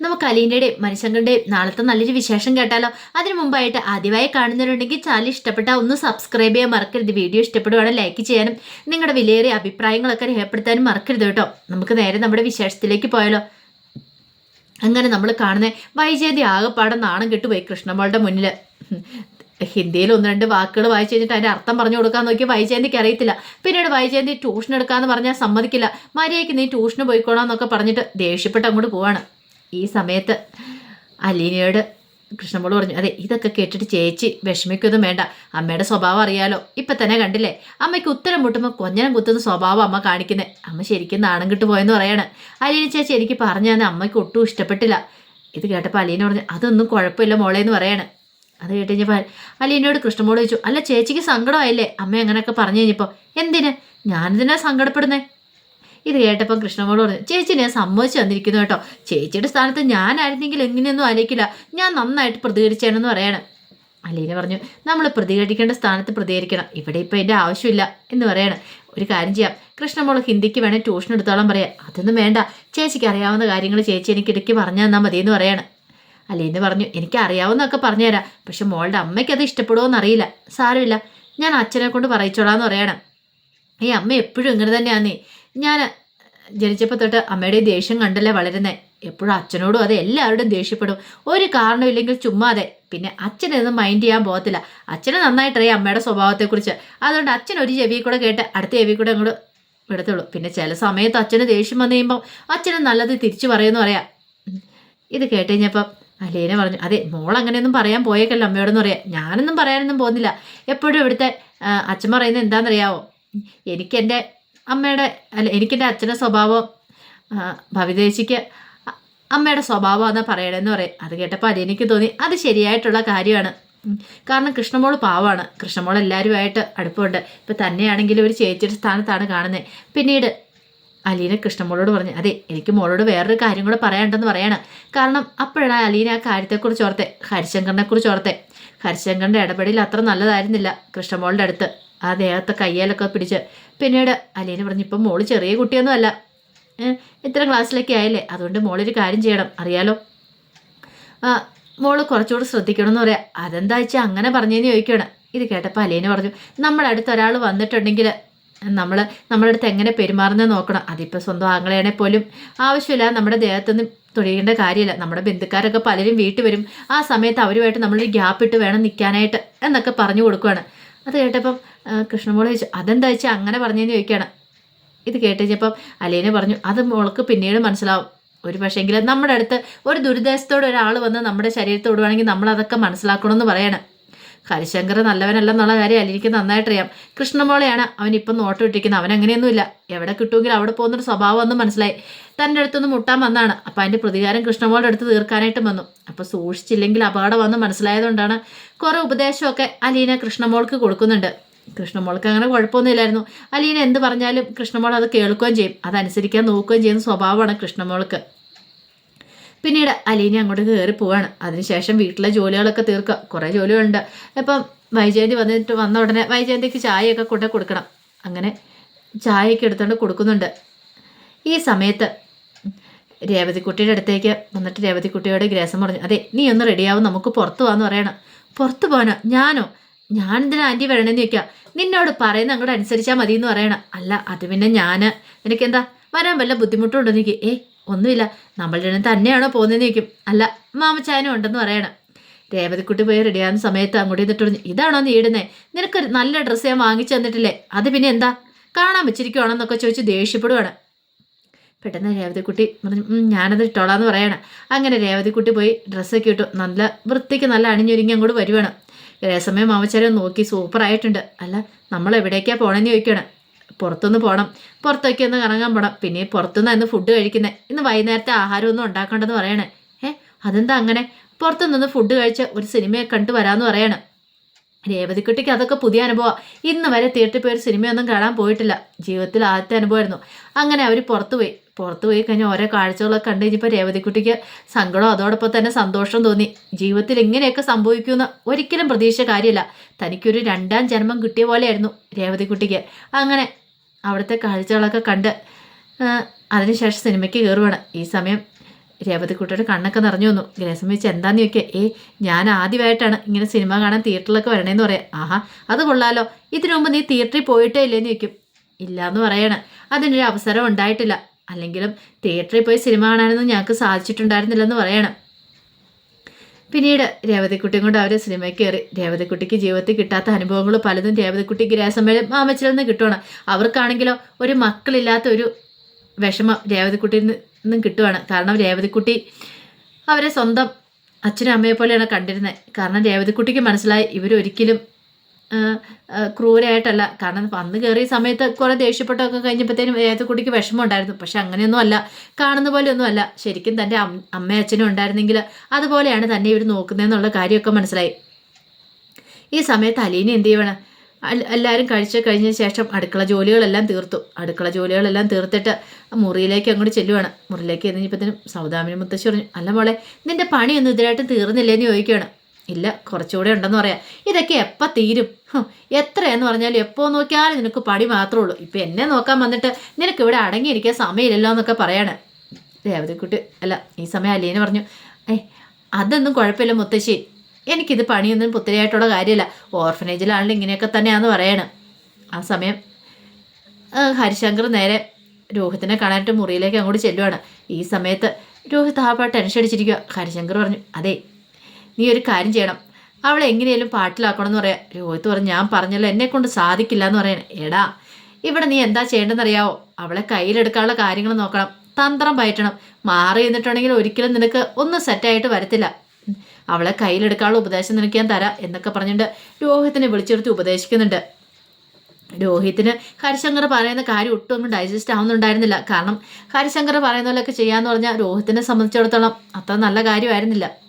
നമുക്ക് അലീന്റെയും മനുഷ്യങ്ങളുടെയും നാളത്തെ നല്ലൊരു വിശേഷം കേട്ടാലോ? അതിനു മുമ്പായിട്ട് ആദ്യമായി കാണുന്നവരുണ്ടെങ്കിൽ ചാനൽ ഇഷ്ടപ്പെട്ട ഒന്ന് സബ്സ്ക്രൈബ് ചെയ്യാൻ മറക്കരുത്. വീഡിയോ ഇഷ്ടപ്പെടുവാണെങ്കിൽ ലൈക്ക് ചെയ്യാനും നിങ്ങളുടെ വിലയേറിയ അഭിപ്രായങ്ങളൊക്കെ രേഖപ്പെടുത്താനും മറക്കരുത് കേട്ടോ. നമുക്ക് നേരെ നമ്മുടെ വിശേഷത്തിലേക്ക് പോയാലോ? അങ്ങനെ നമ്മൾ കാണുന്ന വൈജയന്തി ആകെപ്പാടെ നാണം കെട്ടുപോയി കൃഷ്ണമോളുടെ മുന്നിൽ ഹിന്ദിയിൽ ഒന്ന് രണ്ട് വാക്കുകൾ വായിച്ചു കഴിഞ്ഞിട്ട് അതിന്റെ അർത്ഥം പറഞ്ഞു കൊടുക്കാൻ നോക്കി വൈജയന്തിക്ക് അറിയത്തില്ല. പിന്നീട് വൈജയന്തി ട്യൂഷൻ എടുക്കാമെന്ന് പറഞ്ഞാൽ സമ്മതിക്കില്ല. മര്യാദയ്ക്ക് നീ ട്യൂഷന് പോയിക്കോണമെന്നൊക്കെ പറഞ്ഞിട്ട് ദേഷ്യപ്പെട്ട് അങ്ങോട്ട് പോവാണ്. ഈ സമയത്ത് അലീനയോട് കൃഷ്ണമോൾ പറഞ്ഞു അതെ ഇതൊക്കെ കേട്ടിട്ട് ചേച്ചി വിഷമിക്കൊന്നും വേണ്ട. അമ്മയുടെ സ്വഭാവം അറിയാലോ. ഇപ്പം തന്നെ കണ്ടില്ലേ? അമ്മയ്ക്ക് ഉത്തരം മുട്ടുമ്പോൾ കൊഞ്ഞനം കുത്തുന്ന സ്വഭാവം അമ്മ കാണിക്കുന്നത് അമ്മ ശരിക്കും നാണം കിട്ടു പോയെന്ന് പറയാണ്. അലീന ചേച്ചി എനിക്ക് പറഞ്ഞു അമ്മയ്ക്ക് ഒട്ടും ഇഷ്ടപ്പെട്ടില്ല. ഇത് കേട്ടപ്പോൾ അലീന പറഞ്ഞു അതൊന്നും കുഴപ്പമില്ല മോളെ എന്ന് പറയാണ്. അത് കേട്ട് കഴിഞ്ഞപ്പോൾ അലീനയോട് കൃഷ്ണമോൾ ചോദിച്ചു അല്ല ചേച്ചിക്ക് സങ്കടമായില്ലേ? അമ്മ അങ്ങനെയൊക്കെ പറഞ്ഞു കഴിഞ്ഞപ്പോൾ എന്തിന്? ഞാനിതിനാ സങ്കടപ്പെടുന്നേ? ഇത് കേട്ടപ്പോൾ കൃഷ്ണമോട് പറഞ്ഞു ചേച്ചി ഞാൻ സമ്മതിച്ചു വന്നിരിക്കുന്നു കേട്ടോ. ചേച്ചിയുടെ സ്ഥാനത്ത് ഞാനായിരുന്നെങ്കിൽ എങ്ങനെയൊന്നും ആലോചിക്കില്ല. ഞാൻ നന്നായിട്ട് പ്രതികരിച്ചേനെന്ന് പറയാണ്. അലീന പറഞ്ഞു നമ്മൾ പ്രതികരിക്കേണ്ട സ്ഥാനത്ത് പ്രതികരിക്കണം. ഇവിടെ ഇപ്പം എന്റെ ആവശ്യമില്ല. എന്ന് പറയണം. ഒരു കാര്യം ചെയ്യാം. കൃഷ്ണമോൾ ഹിന്ദിക്ക് വേണേൽ ട്യൂഷൻ എടുത്തോളം പറയാം. അതൊന്നും വേണ്ട. ചേച്ചിക്ക് അറിയാവുന്ന കാര്യങ്ങൾ ചേച്ചി എനിക്ക് ഇടയ്ക്ക് പറഞ്ഞു തന്നാൽ മതി എന്ന് പറയാണ്. അലീന പറഞ്ഞു എനിക്ക് അറിയാവുന്നതൊക്കെ പറഞ്ഞുതരാം പക്ഷെ മോളുടെ അമ്മയ്ക്ക് അത് ഇഷ്ടപ്പെടുമോ അറിയില്ല. സാരമില്ല. ഞാൻ അച്ഛനെ കൊണ്ട് പറയിച്ചോളാം എന്ന് പറയണം. ഈ അമ്മ എപ്പോഴും ഇങ്ങനെ തന്നെയാന്നേ. ഞാൻ ജനിച്ചപ്പോൾ തൊട്ട് അമ്മയുടെ ദേഷ്യം കണ്ടല്ലേ വളരുന്നത് എപ്പോഴും അച്ഛനോടും അതെ എല്ലാവരോടും ദേഷ്യപ്പെടും. ഒരു കാരണമില്ലെങ്കിൽ ചുമ്മാതെ. പിന്നെ അച്ഛനൊന്നും മൈൻഡ് ചെയ്യാൻ പോകത്തില്ല. അച്ഛന് നന്നായിട്ടറിയാം അമ്മയുടെ സ്വഭാവത്തെക്കുറിച്ച്. അതുകൊണ്ട് അച്ഛൻ ഒരു ചെവി കൂടെ കേട്ട് അടുത്ത ചെവി കൂടെ അങ്ങോട്ട് വിടത്തുള്ളൂ പിന്നെ ചില സമയത്ത് അച്ഛന് ദേഷ്യം വന്നു കഴിയുമ്പം അച്ഛന് നല്ലത് തിരിച്ചു പറയുമെന്ന് പറയാം. ഇത് കേട്ട് കഴിഞ്ഞപ്പം അലീന പറഞ്ഞു അതെ മോൾ അങ്ങനെയൊന്നും പറയാൻ പോയേക്കല്ലോ അമ്മയോടെന്ന് പറയാം ഞാനൊന്നും പറയാനൊന്നും പോകുന്നില്ല. എപ്പോഴും ഇവിടുത്തെ അച്ഛൻ പറയുന്നത് എന്താണെന്നറിയാവോ? എനിക്കെന്റെ അമ്മയുടെ അല്ല എനിക്കെന്റെ അച്ഛന്റെ സ്വഭാവം ഭവിദേശിക്ക് അമ്മയുടെ സ്വഭാവം സ്വഭാവമാണെന്ന് പറയണമെന്ന് പറയും. അത് കേട്ടപ്പോൾ അലീനയ്ക്ക് തോന്നി അത് ശരിയായിട്ടുള്ള കാര്യമാണ്. കാരണം കൃഷ്ണമോൾ പാവമാണ് കൃഷ്ണമോൾ എല്ലാവരുമായിട്ട് അടുപ്പമുണ്ട്. ഇപ്പം തന്നെയാണെങ്കിൽ ഒരു ചേച്ചിയുടെ സ്ഥാനത്താണ് കാണുന്നത് പിന്നീട് അലീന കൃഷ്ണമോളോട് പറഞ്ഞു അതെ എനിക്ക് മോളോട് വേറൊരു കാര്യം കൂടെ പറയാനുണ്ടെന്ന് പറയണം. കാരണം അപ്പോഴാണ് അലീന ആ കാര്യത്തെക്കുറിച്ച് ഓർത്തെ ഹരിശങ്കറിനെക്കുറിച്ച് ഓർത്തെ. ഹരിശങ്കറിന്റെ ഇടപെടൽ അത്ര നല്ലതായിരുന്നില്ല കൃഷ്ണമോളുടെ അടുത്ത്. ആ ദേഹത്തെ കയ്യാലൊക്കെ പിടിച്ച്. പിന്നീട് അലീന പറഞ്ഞു ഇപ്പം മോൾ ചെറിയ കുട്ടിയൊന്നും അല്ല. ഇത്ര ക്ലാസ്സിലൊക്കെ ആയല്ലേ? അതുകൊണ്ട് മോളൊരു കാര്യം ചെയ്യണം. അറിയാലോ? മോൾ കുറച്ചുകൂടെ ശ്രദ്ധിക്കണം എന്ന് പറയാം. അതെന്താ വെച്ചാൽ അങ്ങനെ പറഞ്ഞതെന്ന് ചോദിക്കണം ഇത് കേട്ടപ്പോൾ അലീന പറഞ്ഞു നമ്മുടെ അടുത്ത് ഒരാൾ വന്നിട്ടുണ്ടെങ്കിൽ നമ്മൾ നമ്മുടെ അടുത്ത് എങ്ങനെ പെരുമാറുന്നത് നോക്കണം. അതിപ്പോൾ സ്വന്തം ആങ്ങളെയാണെങ്കിൽ പോലും ആവശ്യമില്ല നമ്മുടെ ദേഹത്തൊന്നും തൊഴിയേണ്ട കാര്യമില്ല. നമ്മുടെ ബന്ധുക്കാരൊക്കെ പലരും വീട്ടിൽ വരും. ആ സമയത്ത് അവരുമായിട്ട് നമ്മളൊരു ഗ്യാപ്പ് ഇട്ട് വേണം നിൽക്കാനായിട്ട് എന്നൊക്കെ പറഞ്ഞു കൊടുക്കുകയാണ് അത് കേട്ടപ്പം കൃഷ്ണമോൾ ചോദിച്ചു അതെന്താ വെച്ചാൽ അങ്ങനെ പറഞ്ഞതെന്ന് ചോദിക്കുകയാണ്. ഇത് കേട്ട് കഴിഞ്ഞപ്പം അലീന പറഞ്ഞു അത് മോൾക്ക് പിന്നീട് മനസ്സിലാവും. ഒരു പക്ഷേങ്കിൽ നമ്മുടെ അടുത്ത് ഒരു ദുരിതാശത്തോടെ ഒരാൾ വന്ന് നമ്മുടെ ശരീരത്തോടുവാണെങ്കിൽ നമ്മൾ അതൊക്കെ മനസ്സിലാക്കണമെന്ന് പറയണം. ഹരിശങ്കർ നല്ലവനല്ലെന്നുള്ള കാര്യം എനിക്ക് നന്നായിട്ടറിയാം. കൃഷ്ണമോളെയാണ് അവൻ ഇപ്പം നോട്ടം ഇട്ടിരിക്കുന്നത്. അവൻ അങ്ങനെയൊന്നുമില്ല എവിടെ കിട്ടുമെങ്കിൽ അവിടെ പോകുന്നൊരു സ്വഭാവം ഒന്നും മനസ്സിലായി. തന്റെ അടുത്തൊന്ന് മുട്ടാൻ വന്നാണ്. അപ്പം അതിന്റെ പ്രതികാരം കൃഷ്ണമോളുടെ അടുത്ത് തീർക്കാനായിട്ടും വന്നു. അപ്പോൾ സൂക്ഷിച്ചില്ലെങ്കിൽ അപകടം വന്ന് മനസ്സിലായതുകൊണ്ടാണ് കുറേ ഉപദേശമൊക്കെ അലീന കൃഷ്ണമോൾക്ക് കൊടുക്കുന്നുണ്ട്. കൃഷ്ണമോൾക്ക് അങ്ങനെ കുഴപ്പമൊന്നുമില്ലായിരുന്നു. അലീന എന്ത് പറഞ്ഞാലും കൃഷ്ണമോൾ അത് കേൾക്കുകയും ചെയ്യും. അതനുസരിക്കാൻ നോക്കുകയും ചെയ്യുന്ന സ്വഭാവമാണ് കൃഷ്ണമോൾക്ക്. പിന്നീട് അലീന അങ്ങോട്ട് കയറി പോവാണ്. അതിനുശേഷം വീട്ടിലെ ജോലികളൊക്കെ തീർക്കുക. കുറേ ജോലികളുണ്ട്. ഇപ്പം വൈജയന്തി വന്നിട്ട് വന്ന ഉടനെ വൈജയന്തിക്ക് ചായയൊക്കെ കൊണ്ടു കൊടുക്കണം. അങ്ങനെ ചായയൊക്കെ എടുത്തുകൊണ്ട് കൊടുക്കുന്നുണ്ട്. ഈ സമയത്ത് രേവതിക്കുട്ടിയുടെ അടുത്തേക്ക് വന്നിട്ട് രേവതിക്കുട്ടിയോട് ഗ്രേസം പറഞ്ഞു അതെ നീ ഒന്ന് റെഡിയാവും. നമുക്ക് പുറത്ത് പോകാന്ന് പറയണം. പുറത്തു പോകാനോ ഞാനോ? ഞാൻ എന്തിനാ ആന്റി വരണമെന്ന് ചോദിക്കുക നിന്നോട് പറയുന്ന അങ്ങോട്ട് അനുസരിച്ചാൽ മതി എന്ന് പറയണം. അല്ല അത് പിന്നെ ഞാൻ എനിക്കെന്താ? വരാൻ വല്ല ബുദ്ധിമുട്ടുണ്ടോ എനിക്ക് ഏ ഒന്നുമില്ല നമ്മളുടെ ഇടം തന്നെയാണോ പോകുന്നതെന്ന് ചോദിക്കും. അല്ല മാമച്ചാനും ഉണ്ടെന്ന് പറയണം. രേവതിക്കുട്ടി പോയി റെഡിയാകുന്ന സമയത്ത് അങ്ങോട്ട് നിന്നിട്ട് ഇതാണോ നീ ഇടുന്നേ? നിനക്കൊരു നല്ല ഡ്രസ്സ് ഞാൻ വാങ്ങിച്ചു തന്നിട്ടില്ലേ? അത് പിന്നെ എന്താ? കാണാൻ വെച്ചിരിക്കുവാണെന്നൊക്കെ ചോദിച്ച് ദേഷ്യപ്പെടുവാണ്. പെട്ടെന്ന് രേവതിക്കുട്ടി പറഞ്ഞു "ഉം, ഞാനത് ഇട്ടോളാന്ന് പറയണം. അങ്ങനെ രേവതിക്കുട്ടി പോയി ഡ്രസ്സൊക്കെ ഇട്ടു. നല്ല വൃത്തിക്ക് നല്ല അണിഞ്ഞൊരുങ്ങി അങ്ങോട്ട് വരുവാണ്. രേസമയം മാമച്ചാരെ നോക്കി സൂപ്പറായിട്ടുണ്ട്. അല്ല നമ്മൾ എവിടേക്കാണ് പോകണമെന്ന് ചോദിക്കണം. പുറത്തുനിന്ന് പോകണം പുറത്തൊക്കെ ഒന്ന് കറങ്ങാൻ പോകണം പിന്നെ പുറത്തുനിന്ന് ഇന്ന് ഫുഡ് കഴിക്കുന്നത് ഇന്ന് വൈകുന്നേരത്തെ ആഹാരമൊന്നും ഉണ്ടാക്കേണ്ടെന്ന് പറയണേ. ഏ? അതെന്താ അങ്ങനെ? പുറത്തുനിന്ന് ഫുഡ് കഴിച്ച് ഒരു സിനിമയെ കണ്ടു വരാമെന്ന് പറയണം. രേവതിക്കുട്ടിക്ക് അതൊക്കെ പുതിയ അനുഭവം. ഇന്ന് വരെ തിയേറ്ററിൽ പോയി ഒരു സിനിമയൊന്നും കാണാൻ പോയിട്ടില്ല. ജീവിതത്തിൽ ആദ്യത്തെ അനുഭവമായിരുന്നു. അങ്ങനെ അവർ പുറത്തു പോയി. പുറത്തു പോയി കഴിഞ്ഞാൽ ഓരോ കാഴ്ചകളൊക്കെ കണ്ടു കഴിഞ്ഞപ്പോൾ രേവതിക്കുട്ടിക്ക് സങ്കടം അതോടൊപ്പം തന്നെ സന്തോഷം തോന്നി. ജീവിതത്തിൽ ഇങ്ങനെയൊക്കെ സംഭവിക്കുമെന്ന് ഒരിക്കലും പ്രതീക്ഷ കാര്യമില്ല തനിക്കൊരു രണ്ടാം ജന്മം കിട്ടിയ പോലെയായിരുന്നു രേവതിക്കുട്ടിക്ക്. അങ്ങനെ അവിടുത്തെ കാഴ്ചകളൊക്കെ കണ്ട് അതിനുശേഷം സിനിമയ്ക്ക് കയറുവാണ്. ഈ സമയം രേവതിക്കുട്ടിയുടെ കണ്ണൊക്കെ നിറഞ്ഞു വന്നു. ഗ്രേസം വെച്ച് എന്താന്ന് ചോദിക്കുക ഏ ഞാൻ ആദ്യമായിട്ടാണ് ഇങ്ങനെ സിനിമ കാണാൻ തിയേറ്ററിലൊക്കെ വരണേന്ന് പറയാം. ആഹാ അത് കൊള്ളാലോ. ഇതിനു മുമ്പ് നീ തിയേറ്ററിൽ പോയിട്ടേ ഇല്ലേന്ന് ചോദിക്കും. ഇല്ലയെന്ന് പറയണം. അതിനൊരു അവസരം ഉണ്ടായിട്ടില്ല. അല്ലെങ്കിലും തിയേറ്ററിൽ പോയി സിനിമ കാണാനൊന്നും ഞങ്ങൾക്ക് സാധിച്ചിട്ടുണ്ടായിരുന്നില്ലെന്ന് പറയണം. പിന്നീട് രേവതിക്കുട്ടിയും കൊണ്ട് അവർ സിനിമയ്ക്ക് കയറി രേവതിക്കുട്ടിക്ക് ജീവിതത്തിൽ കിട്ടാത്ത അനുഭവങ്ങൾ പലതും രേവതിക്കുട്ടി ഗ്രാസമ്മയിലും മാമച്ചിൽ നിന്ന് കിട്ടുവാണ്. അവർക്കാണെങ്കിലോ ഒരു മക്കളില്ലാത്ത ഒരു വിഷമം രേവതിക്കുട്ടിയിൽ നിന്നും കിട്ടുവാണ്. കാരണം രേവതിക്കുട്ടി അവരെ സ്വന്തം അച്ഛനും അമ്മയെ പോലെയാണ് കണ്ടിരുന്നത്. കാരണം രേവതിക്കുട്ടിക്ക് മനസ്സിലായി ഇവരൊരിക്കലും ക്രൂരായിട്ടല്ല. കാരണം വന്ന് കയറിയ സമയത്ത് കുറേ ദേഷ്യപ്പെട്ടൊക്കെ കഴിഞ്ഞപ്പോഴത്തേനും രേവതിക്കുട്ടിക്ക് വിഷമം ഉണ്ടായിരുന്നു പക്ഷെ അങ്ങനെയൊന്നും അല്ല. കാണുന്ന പോലെ ഒന്നും അല്ല. ശരിക്കും തന്റെ അമ്മയച്ഛനും അച്ഛനും ഉണ്ടായിരുന്നെങ്കിൽ അതുപോലെയാണ് തന്നെ ഇവർ നോക്കുന്നതെന്നുള്ള കാര്യമൊക്കെ മനസ്സിലായി. ഈ സമയത്ത് അലീന എന്ത് ചെയ്യണം എല്ലാവരും കഴിച്ച് കഴിഞ്ഞ ശേഷം അടുക്കള ജോലികളെല്ലാം തീർത്തു. അടുക്കള ജോലികളെല്ലാം തീർത്തിട്ട് മുറിയിലേക്ക് അങ്ങോട്ട് ചെല്ലുവാണ്. മുറിയിലേക്ക് ചെന്നപ്പോഴത്തേനും സൗദാമിനി മുത്തശ്ശി പറഞ്ഞു അല്ല മോളെ നിന്റെ പണിയൊന്നും ഇതിനായിട്ട് തീർന്നില്ലേന്ന് ചോദിക്കുകയാണ് ഇല്ല കുറച്ചുകൂടെ ഉണ്ടെന്ന് പറയാം. ഇതൊക്കെ എപ്പോൾ തീരും? എത്രയെന്ന് പറഞ്ഞാലും എപ്പോൾ നോക്കിയാലും നിനക്ക് പടി മാത്രമേ ഉള്ളൂ. ഇപ്പം എന്നെ നോക്കാൻ വന്നിട്ട് നിനക്ക് ഇവിടെ അടങ്ങിയിരിക്കാൻ സമയമില്ലല്ലോ എന്നൊക്കെ പറയാണ്. രേവതിക്കുട്ടി അല്ല ഈ സമയം അലീന പറഞ്ഞു. ഏ അതൊന്നും കുഴപ്പമില്ല മുത്തശ്ശി. എനിക്കിത് പണിയൊന്നും പുത്തിരിയായിട്ടുള്ള കാര്യമില്ല. ഓർഫനേജിലാണെങ്കിലും ഇങ്ങനെയൊക്കെ തന്നെയാണെന്ന് പറയണം. ആ സമയം ഹരിശങ്കർ നേരെ രോഹിത്തിനെ കാണാനായിട്ട് മുറിയിലേക്ക് അങ്ങോട്ട് ചെല്ലുവാണ്. ഈ സമയത്ത് രോഹിത് ആപ്പാ ടെൻഷൻ അടിച്ചിരിക്കുക ഹരിശങ്കർ പറഞ്ഞു അതെ നീ ഒരു കാര്യം ചെയ്യണം. അവളെ എങ്ങനെയാലും പാട്ടിലാക്കണം എന്ന് പറയാം. രോഹിത്ത് പറഞ്ഞു ഞാൻ പറഞ്ഞല്ലോ. എന്നെ കൊണ്ട് സാധിക്കില്ല എന്ന് പറയാൻ. എടാ ഇവിടെ നീ എന്താ ചെയ്യേണ്ടതെന്ന് അറിയാവോ അവളെ കയ്യിലെടുക്കാനുള്ള കാര്യങ്ങൾ നോക്കണം. തന്ത്രം പയറ്റണം. മാറി നിന്നിട്ടുണ്ടെങ്കിൽ ഒരിക്കലും നിനക്ക് ഒന്നും സെറ്റായിട്ട് വരത്തില്ല. അവളെ കയ്യിലെടുക്കാനുള്ള ഉപദേശം നിനക്ക് ഞാൻ തരാം എന്നൊക്കെ പറഞ്ഞിട്ട് രോഹിത്തിനെ വിളിച്ചെടുത്ത് ഉപദേശിക്കുന്നുണ്ട്. രോഹിത്തിന് ഹരിശങ്കർ പറയുന്ന കാര്യം ഒട്ടും ഡൈജസ്റ്റ് ആവുന്നുണ്ടായിരുന്നില്ല. കാരണം ഹരിശങ്കർ പറയുന്ന പോലെയൊക്കെ ചെയ്യാന്ന് പറഞ്ഞാൽ രോഹിത്തിനെ സംബന്ധിച്ചിടത്തോളം അത്ര നല്ല കാര്യമായിരുന്നില്ല.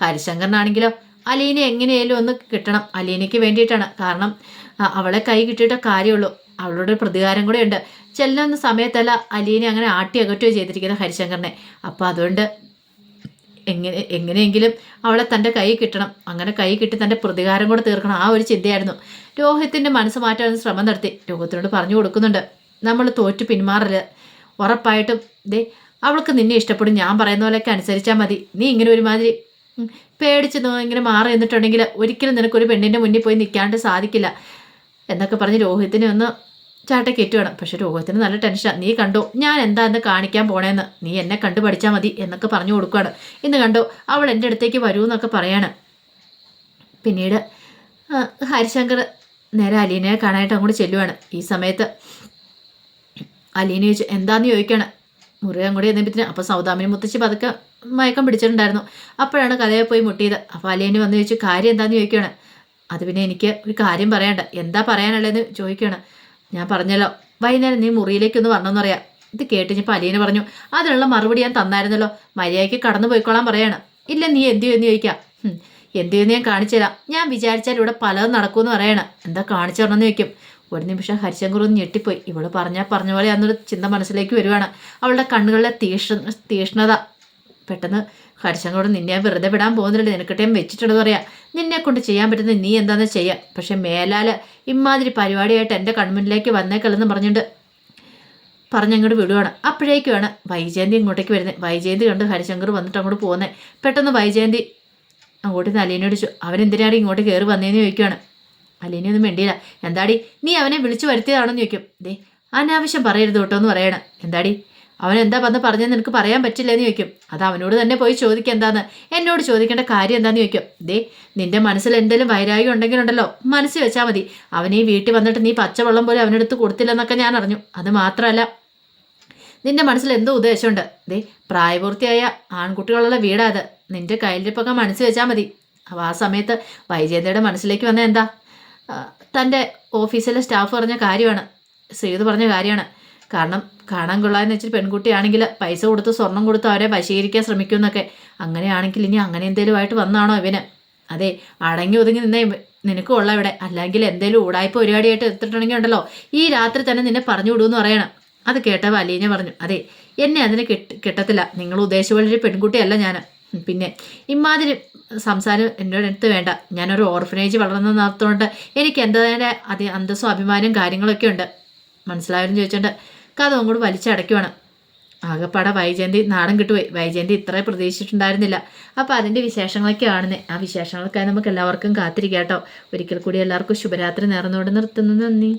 ഹരിശങ്കറിനാണെങ്കിലോ അലീനെ എങ്ങനെയായാലും ഒന്ന് കിട്ടണം. അലീനയ്ക്ക് വേണ്ടിയിട്ടാണ്. കാരണം അവളെ കൈ കിട്ടിയിട്ട കാര്യമുള്ളൂ. അവളുടെ പ്രതികാരം കൂടെ ഉണ്ട്. ചെല്ലുന്ന സമയത്തല്ല അലീനെ അങ്ങനെ ആട്ടി അകറ്റുകയോ ചെയ്തിരിക്കുന്നത് ഹരിശങ്കറിനെ. അപ്പോൾ അതുകൊണ്ട് എങ്ങനെ എങ്ങനെയെങ്കിലും അവളെ തന്റെ കൈ കിട്ടണം. അങ്ങനെ കൈ കിട്ടി തന്റെ പ്രതികാരം കൂടെ തീർക്കണം. ആ ഒരു ചിന്തയായിരുന്നു. രോഹിത്തിന്റെ മനസ്സ് മാറ്റാൻ ശ്രമം നടത്തി. രോഹിത്തിനോട് പറഞ്ഞു കൊടുക്കുന്നുണ്ട്. നമ്മൾ തോറ്റു പിന്മാറൽ ഉറപ്പായിട്ടും ദേ അവൾക്ക് നിന്നെ ഇഷ്ടപ്പെടും. ഞാൻ പറയുന്ന പോലെയൊക്കെ അനുസരിച്ചാൽ മതി. നീ ഇങ്ങനെ ഒരുമാതിരി പേടിച്ച് ഇങ്ങനെ മാറി നിന്നിട്ടുണ്ടെങ്കിൽ ഒരിക്കലും നിനക്കൊരു പെണ്ണിന്റെ മുന്നിൽ പോയി നിൽക്കാണ്ട് സാധിക്കില്ല എന്നൊക്കെ പറഞ്ഞ് രോഹിത്തിനെ ഒന്ന് ചാട്ടക്കേറ്റുവാണ് പക്ഷെ രോഹിത്തിന് നല്ല ടെൻഷനാണ് നീ കണ്ടോ? ഞാൻ എന്താ എന്ന് കാണിക്കാൻ പോണേന്ന്? നീ എന്നെ കണ്ടു പഠിച്ചാൽ മതി എന്നൊക്കെ പറഞ്ഞു കൊടുക്കുകയാണ് ഇന്ന് കണ്ടോ? അവൾ എന്റെ അടുത്തേക്ക് വരൂ എന്നൊക്കെ പറയാണ്. പിന്നീട് ഹരിശങ്കർ നേരെ അലീനയെ കാണാനായിട്ട് അങ്ങോട്ട് ചെല്ലുവാണ്. ഈ സമയത്ത് അലീന ചോദിച്ചു എന്താന്ന് ചോദിക്കാണ്? മുറി അങ്ങോട്ട് ചെന്നപ്പത്തിന് അപ്പോൾ സൗദാമിനി മുത്തശ്ശി പതുക്കെ മയക്കം പിടിച്ചിട്ടുണ്ടായിരുന്നു. അപ്പോഴാണ് കഥയെ പോയി മുട്ടിയത്. അപ്പോൾ അലീന വന്ന് ചോദിച്ചു കാര്യം എന്താണെന്ന് ചോദിക്കുകയാണ് അത് പിന്നെ എനിക്ക് ഒരു കാര്യം പറയണ്ട എന്താ പറയാനുള്ളതെന്ന് ചോദിക്കുകയാണ് ഞാൻ പറഞ്ഞല്ലോ വൈകുന്നേരം നീ മുറിയിലേക്ക് ഒന്ന് വരണമെന്ന് പറയാം ഇത് ഞാൻ അലീന പറഞ്ഞു അതിനുള്ള മറുപടി ഞാൻ തന്നായിരുന്നല്ലോ. മര്യാദയ്ക്ക് കടന്നു പോയിക്കോളാൻ പറയാണ്. ഇല്ല നീ എന്ത് ചെയ്യുമെന്ന് ചോദിക്കാം. എന്തു ഞാൻ കാണിച്ചു തരാം ഞാൻ വിചാരിച്ചാൽ ഇവിടെ പലതും നടക്കുമെന്ന് പറയണം. എന്താ കാണിച്ചു തരണമെന്ന് ചോദിക്കും. ഒരു നിമിഷം ഹരിശങ്കർ ഒന്ന് ഞെട്ടിപ്പോയി. ഇവൾ പറഞ്ഞാൽ പറഞ്ഞ പോലെ അന്നൊരു ചിന്ത മനസ്സിലേക്ക് വരുവാണ്. അവളുടെ കണ്ണുകളിലെ തീഷ്ണ തീഷ്ണത. പെട്ടെന്ന് ഹരിശങ്കറോട് നിന്നെ വെറുതെ വിടാൻ പോകുന്നില്ല നിനക്കിട്ടേം വെച്ചിട്ടുണ്ടെന്ന് പറയാം. നിന്നെ കൊണ്ട് ചെയ്യാൻ പറ്റുന്നത് നീ എന്താണെന്ന് ചെയ്യാം. പക്ഷെ മേലാൽ ഇമാതിരി പരിപാടിയായിട്ട് എന്റെ കൺമുന്നിലേക്ക് വന്നേക്കല്ലെന്ന് പറഞ്ഞിട്ട് പറഞ്ഞങ്ങോട്ട് വിടുവാണ്. അപ്പോഴേക്കുമാണ് വൈജയന്തി ഇങ്ങോട്ടേക്ക് വരുന്നത്. വൈജയന്തി കണ്ട് ഹരിശങ്കർ വന്നിട്ട് അങ്ങോട്ട് പോകുന്നത് പെട്ടെന്ന് വൈജയന്തി അങ്ങോട്ട് അവനെന്തിനാണ് അവൻ എന്തിനാടി ഇങ്ങോട്ട് കയറി വന്നതെന്ന് ചോദിക്കുകയാണ് അലീന ഒന്നും വേണ്ടിയില്ല എന്താടി? നീ അവനെ വിളിച്ചു വരുത്തിയതാണെന്ന് ചോദിക്കും. ദേ അനാവശ്യം പറയരുത് കേട്ടോ എന്ന് പറയണം. എന്താടി? അവൻ എന്താ വന്ന് പറഞ്ഞെന്ന് നിനക്ക് പറയാൻ പറ്റില്ലെന്ന് ചോദിക്കും. അത് അവനോട് തന്നെ പോയി ചോദിക്കുക എന്താന്ന്. എന്നോട് ചോദിക്കേണ്ട കാര്യം എന്താന്ന് ചോദിക്കും. ദേ നിന്റെ മനസ്സിൽ എന്തെങ്കിലും വൈരാഗ്യം ഉണ്ടെങ്കിലുണ്ടല്ലോ മനസ്സിൽ വെച്ചാൽ മതി. അവനെ ഈ വീട്ടിൽ വന്നിട്ട് നീ പച്ചവെള്ളം പോലും അവനെടുത്ത് കൊടുത്തില്ലെന്നൊക്കെ ഞാൻ അറിഞ്ഞു. അത് മാത്രമല്ല നിന്റെ മനസ്സിൽ എന്തോ ഉദ്ദേശമുണ്ട്. ദേ പ്രായപൂർത്തിയായ ആൺകുട്ടികളുള്ള വീടാ അത്. നിന്റെ കയ്യിലിപ്പൊക്കെ മനസ്സിൽ വെച്ചാൽ മതി. അപ്പോൾ ആ സമയത്ത് വൈജയന്തയുടെ മനസ്സിലേക്ക് വന്ന എന്താ? തന്റെ ഓഫീസിലെ സ്റ്റാഫ് പറഞ്ഞ കാര്യമാണ്. ശ്രീത് പറഞ്ഞ കാര്യമാണ്. കാരണം കാണാൻ കൊള്ളാന്ന് വെച്ചിട്ട് പെൺകുട്ടിയാണെങ്കിൽ പൈസ കൊടുത്ത് സ്വർണം കൊടുത്ത് അവരെ വശീകരിക്കാൻ ശ്രമിക്കുമെന്നൊക്കെ. അങ്ങനെയാണെങ്കിൽ ഇനി അങ്ങനെ എന്തെങ്കിലും ആയിട്ട് വന്നാണോ ഇവന്? അതെ അടങ്ങി ഒതുങ്ങി നിന്നേ നിനക്ക് ഉള്ള ഇവിടെ. അല്ലെങ്കിൽ എന്തേലും ഊടായ്പ പരിപാടിയായിട്ട് എത്തിട്ടുണ്ടെങ്കിൽ ഉണ്ടല്ലോ. ഈ രാത്രി തന്നെ നിന്നെ പറഞ്ഞു വിടുമെന്ന് പറയണം. അത് കേട്ട വലീന പറഞ്ഞു. അതെ എന്നെ അതിന് കിട്ട കിട്ടത്തില്ല. നിങ്ങൾ ഉദ്ദേശിച്ച ഒരു പെൺകുട്ടിയല്ല ഞാൻ പിന്നെ ഇമാതിരി സംസാരം എന്റെ അടുത്ത് വേണ്ട. ഞാനൊരു ഓർഫനേജ് വളർന്നു നടത്തുകൊണ്ട് എനിക്ക് എന്തതിന്റെ അതി അന്തസ്സും അഭിമാനവും കാര്യങ്ങളൊക്കെ ഉണ്ട്. മനസ്സിലായെന്ന് ചോദിച്ചോണ്ട് കഥ അങ്ങോട്ട് വലിച്ചടയ്ക്കുവാണ് ആകെപ്പാടെ വൈജയന്തി നാടൻ കിട്ടുപോയി. വൈജയന്തി ഇത്രേ പ്രതീക്ഷിച്ചിട്ടുണ്ടായിരുന്നില്ല. അപ്പോൾ അതിന്റെ വിശേഷങ്ങളൊക്കെ ആണെന്ന്. ആ വിശേഷങ്ങൾക്കായി നമുക്ക് എല്ലാവർക്കും കാത്തിരിക്കാം കേട്ടോ. ഒരിക്കൽ കൂടി എല്ലാവർക്കും ശുഭരാത്രി നേർന്നുകൊണ്ട് നിർത്തുന്നു. നന്ദി.